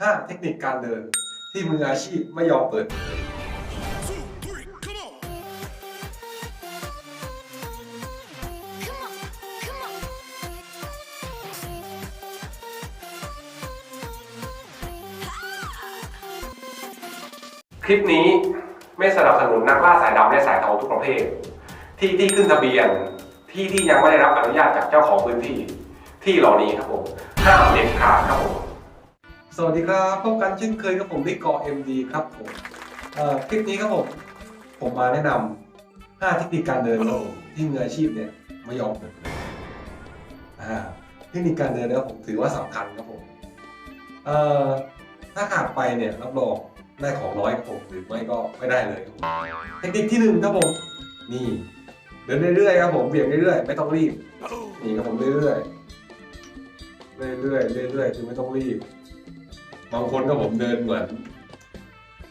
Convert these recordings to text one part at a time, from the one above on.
5 เทคนิคการเดิน ที่มืออาชีพไม่ยอมเปิดเผยคลิปนี้ไม่สนับสนุนนักล่าสายดำและสายเทาทุกประเภท ที่ที่ขึ้นทะเบียนที่ที่ยังไม่ได้รับอนุญาตจากเจ้าของพื้นที่ ที่เหล่านี้ครับผมห้ามเด็ดขาดครับผม สวัสดีครับพบกันเช่นเคยกับผมที่เกาะ MD ครับผมคลิปนี้ครับผมผมมาแนะนำ5เทคนิคการเดินที่มืออาชีพเนี่ยไม่ยอมเปิดเทคนิคการเดินนะครับผมถือว่าสำคัญครับผมเอ่อถ้าขาดไปเนี่ยรับรองได้ของน้อยครับผมหรือไม่ก็ไม่ได้เลยครับผมเทคนิคที่หนึ่งครับผมนี่เดินเรื่อยๆครับผมเบี่ยงเรื่อยๆไม่ต้องรีบนี่ครับผมเรื่อยๆเรื่อยๆเรื่อยๆคือไม่ต้องรีบ บางคนก็ผมเดินเหมือน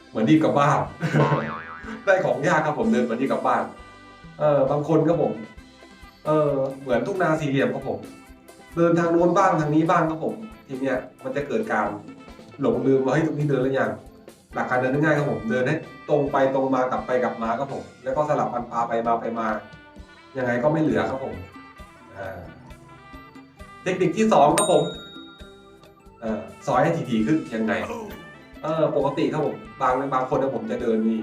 เหมือนรีบกลับบ้าน ได้ของยากครับผมเดินเหมือนรีบกลับบ้าน เออ บางคนก็ผม เออ เหมือนทุ่งนาสี่เหลี่ยมครับผม เดินทางโน้นบ้างทางนี้บ้างครับผมทีเนี้ยมันจะเกิดการหลงลืมว่าเฮ้ยตรงนี้เดินแล้วยังหลักการเดินง่ายครับผมเดินให้ตรงไปตรงมากลับไปกลับมาครับผม แล้วก็สลับกันพาไปมาไปมายังไงก็ไม่เหลือครับผมเทคนิคที่สองครับผม เอ่อซอยให้ถี่ๆขึ้นยังไง เออปกติครับผมบางบางคนนะผมจะเดินนี่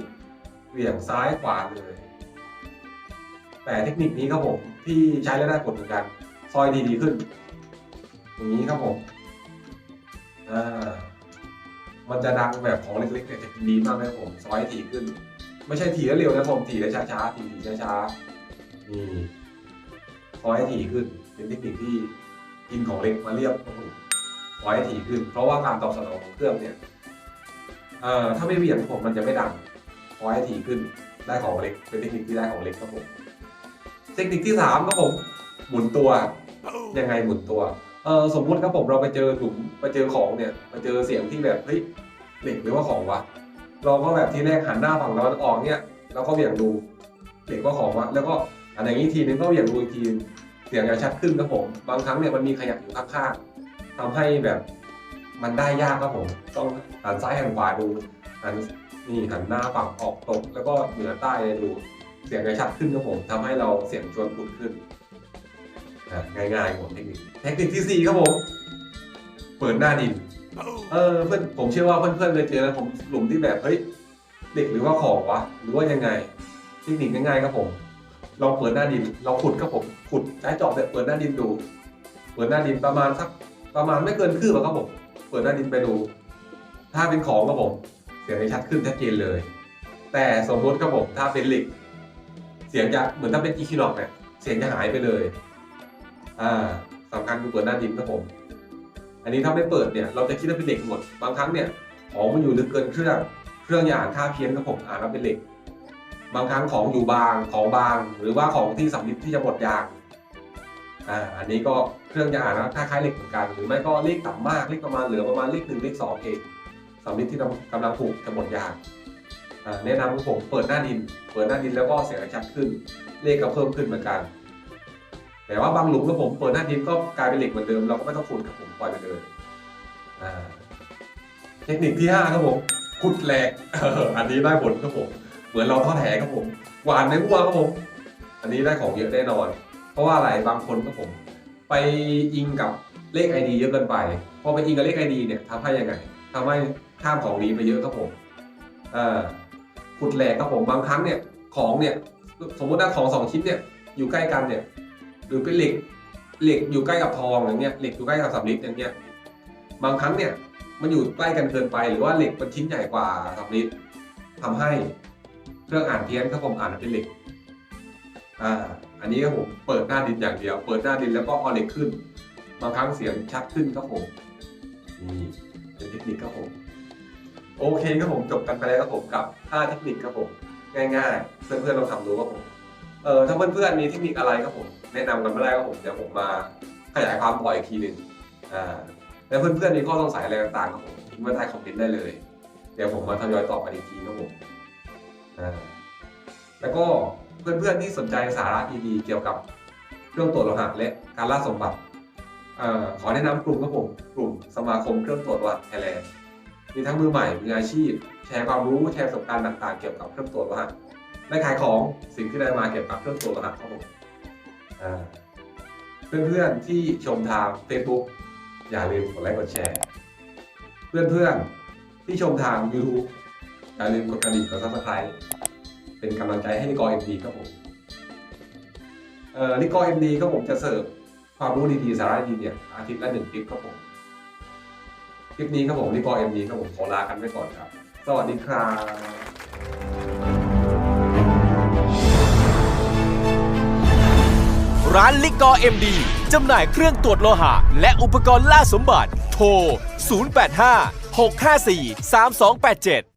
เหวี่ยงซ้ายขวาเลย แต่เทคนิคนี้ครับผมที่ใช้แล้วได้ผลเหมือนกัน ซอยดีๆขึ้น อย่างนี้ครับผมอ่ามันจะดังแบบของเล็กๆเนี่ยจะดีมากเลยครับผมซอยให้ถี่ขึ้น ไม่ใช่ถี่แล้วเร็วนะผมถี่แล้วช้าๆถี่ๆช้าๆนี่คอยให้ถี่ขึ้น เป็นเทคนิคที่กินของเล็กมาเรียบครับผม คอยให้ถี่ขึ้น เพราะว่าการตอบสนองของเครื่องเนี่ยเอ่อถ้าไม่เหวี่ยงผมมันจะไม่ดังคอยให้ถี่ขึ้นได้ของเล็ก เป็นเทคนิคที่ได้ของเล็กครับผมเทคนิคที่สามครับผมหมุนตัวยังไงหมุนตัวเออสมมุติครับผมเราไปเจอหลุมไปเจอของเนี่ยไปเจอเสียงที่แบบเฮ้ยเหล็กหรือว่าของวะเราก็แบบที่แรกหันหน้าฝั่งตะวันออกเนี่ยเราก็เหวี่ยงดูเหล็กว่าของวะแล้วก็อันอย่างนี้ทีนึงก็เหวี่ยงดูอีกทีเสียงจะชัดขึ้นครับผม บางครั้งเนี่ยมันมีขยับอยู่ข้างๆ ทำให้แบบมันได้ยากครับผม ต้องหันซ้ายหันขวาดูหันนี่หันหน้าฝั่งออกตก แล้วก็เหนือใต้ดูเสียงจะชัดขึ้นครับผมทำให้เราเสียงชวนขุดขึ้นอะง่ายๆผมเทคนิคเทคนิคที่สี่ครับผม เปิดหน้าดิน เออเพื่อนผมเชื่อว่าเพื่อนๆเคยเจอแล้วผมหลุมที่แบบเฮ้ยเด็กหรือว่าของวะหรือว่ายังไงเทคนิคง่ายๆครับผมลองเปิดหน้าดิน เราขุดครับผมขุดใช้จอบแบบเปิดหน้าดินดู เปิดหน้าดินประมาณสัก ประมาณไม่เกินคืบอะครับผม เปิดหน้าดินไปดู ถ้าเป็นของครับผม เสียงจะชัดขึ้นชัดเจนเลย แต่สมมติครับผมถ้าเป็นเหล็ก เสียงจะเหมือนถ้าเป็นอีคินอกเนี่ยเสียงจะหายไปเลย อ่าสำคัญคือเปิดหน้าดินครับผม อันนี้ถ้าไม่เปิดเนี่ย เราจะคิดว่าเป็นเหล็กหมด บางครั้งเนี่ยของมันอยู่ลึกเกินเครื่องเครื่องอย่าอ่านค่าเพี้ยนครับผมอ่านว่าเป็นเหล็ก บางครั้งของอยู่บางของบาง หรือว่าของที่สำลิดที่จะหมดยางอ่าอันนี้ก็ เครื่องจะอ่านว่าค่าคล้ายเหล็กเหมือนกัน หรือไม่ก็เลขต่ำมากเลขประมาณเหลือประมาณเลขหนึ่งเลขสองเองสำลิดที่กำลังผูกจะหมดยางแนะนำครับผมเปิดหน้าดิน เปิดหน้าดินแล้วก็เสียงจะชัดขึ้น เลขก็เพิ่มขึ้นเหมือนกัน แต่ว่าบางหลุมครับผมเปิดหน้าดินก็กลายเป็นเหล็กเหมือนเดิมเราก็ไม่ต้องขุดครับผมปล่อยไปเลยเทคนิคที่ห้าครับผมขุดแหลกอออันนี้ได้ผลครับผมเหมือนเราทอดแหครับผมหวานในหัวครับผม อันนี้ได้ของเยอะแน่นอน เพราะว่าอะไรบางคนครับผม ไปอิงกับเลข ID เยอะเกินไป พอไปอิงกับเลข ID เนี่ยทำให้ยังไงทำให้ข้ามของดีไปเยอะครับผมอ่าขุดแหลกครับผมบางครั้งเนี่ยของเนี่ยสมมติว่าของสองชิ้นเนี่ยอยู่ใกล้กันเนี่ยหรือเป็นเหล็กเหล็กอยู่ใกล้กับทองอย่างเงี้ยเหล็กอยู่ใกล้กับสำลิดอย่างเงี้ยบางครั้งเนี่ยมันอยู่ใกล้กันเกินไป หรือว่าเหล็กมันชิ้นใหญ่กว่าสำลิดทำให้เครื่องอ่านเพี้ยนครับผมอ่านเป็นเหล็ก อ่าอันนี้ครับผมเปิดหน้าดินอย่างเดียว เปิดหน้าดินแล้วก็เอเล็กขึ้นบางครั้งเสียงชัดขึ้นครับผมนี่เป็นเทคนิคครับผม โอเคครับผมจบกันไปแล้วครับผมกับ5เทคนิคครับผมง่ายๆ เพื่อนๆลองทำดูครับผมเออถ้าเพื่อนๆมีเทคนิคอะไรครับผม แนะนำกันมาได้ครับผมเดี๋ยวผมมาขยายความต่ออีกทีหนึ่งอ่าแล้วเพื่อนๆมีข้อสงสัยอะไรต่างๆครับผมทิ้งไว้ใต้คอมเมนต์ได้เลย เดี๋ยวผมมาทยอยตอบกันอีกทีครับผมอ่าแล้วก็ เพื่อนๆที่สนใจสาระดีๆเกี่ยวกับเครื่องตรวจโลหะและการล่าสมบัติอขอแนะนำกลุ่มครับผมกลุ่มสมาคมเครื่องตรวจวัดไทยแลนด์มีทั้งมือใหม่มืออาชีพ แชร์ความรู้แชร์ประสบการณ์ต่างๆ เกี่ยวกับเครื่องตรวจโลหะได้ขายของสิ่งที่ได้มาเกี่ยวกับเครื่องตรวจโลหะครับผมเพื่อนๆที่ชมทาง Facebook อย่าลืมกดไลค์กดแชร์ เพื่อนๆที่ชมทาง YouTube อย่าลืมกดกระดิ่งกด Subscribe เป็นกำลังใจให้นิกอเอ็มดีครับผมเอ่อนิกอเอ็มดีครับผมจะเสิร์ฟความรู้ดีๆสาระดีเนี่ยอาทิตย์ละหนึ่งคลิปครับผมคลิปนี้ครับผมนิกอเอ็มดีครับผมขอลากันไปก่อนครับ สวัสดีครับร้านลิกอเอ็มดีจำหน่ายเครื่องตรวจโลหะ และอุปกรณ์ล่าสมบัติ โทร 085 654 3287